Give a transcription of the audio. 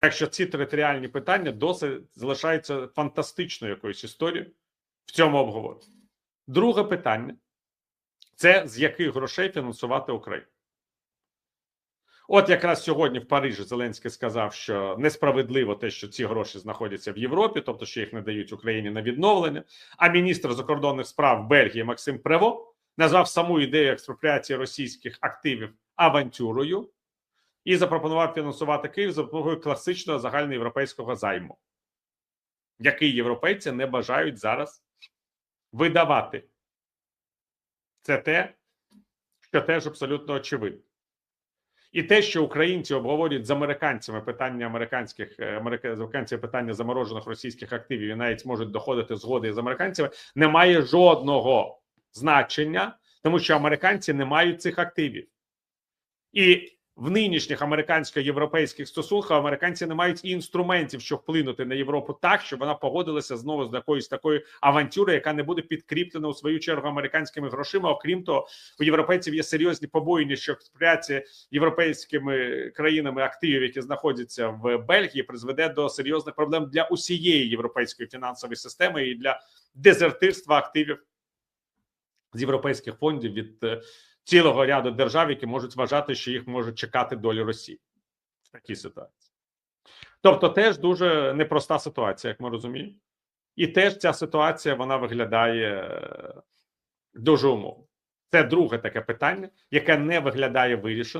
Так що ці територіальні питання досить залишаються фантастичною якоюсь історією в цьому обговоренні. Друге питання це з яких грошей фінансувати Україну. От якраз сьогодні в Парижі Зеленський сказав, що несправедливо те, що ці гроші знаходяться в Європі, тобто що їх не дають Україні на відновлення. А міністр закордонних справ Бельгії Максим Прево назвав саму ідею експропріації російських активів авантюрою і запропонував фінансувати Київ за допомогою класичного загальноєвропейського займу, який європейці не бажають зараз видавати. Це те, що теж абсолютно очевидно. І те, що українці обговорюють з американцями питання американських е, америка- з американцями питання заморожених російських активів і навіть можуть доходити згоди з американцями, не має жодного значення, тому що американці не мають цих активів. І в нинішніх американсько-європейських стосунках американці не мають і інструментів, щоб вплинути на Європу так, щоб вона погодилася знову з якоюсь такою авантюрою, яка не буде підкріплена у свою чергу американськими грошима. Окрім того, у європейців є серйозні побоїння, що експропріація європейськими країнами активів, які знаходяться в Бельгії, призведе до серйозних проблем для усієї європейської фінансової системи і для дезертирства активів з європейських фондів від е, цілого ряду держав, які можуть вважати, що їх може чекати долі Росії в такій ситуації. Тобто, теж дуже непроста ситуація, як ми розуміємо, і теж ця ситуація вона виглядає е, дуже умовно. Це друге таке питання, яке не виглядає вирішеним.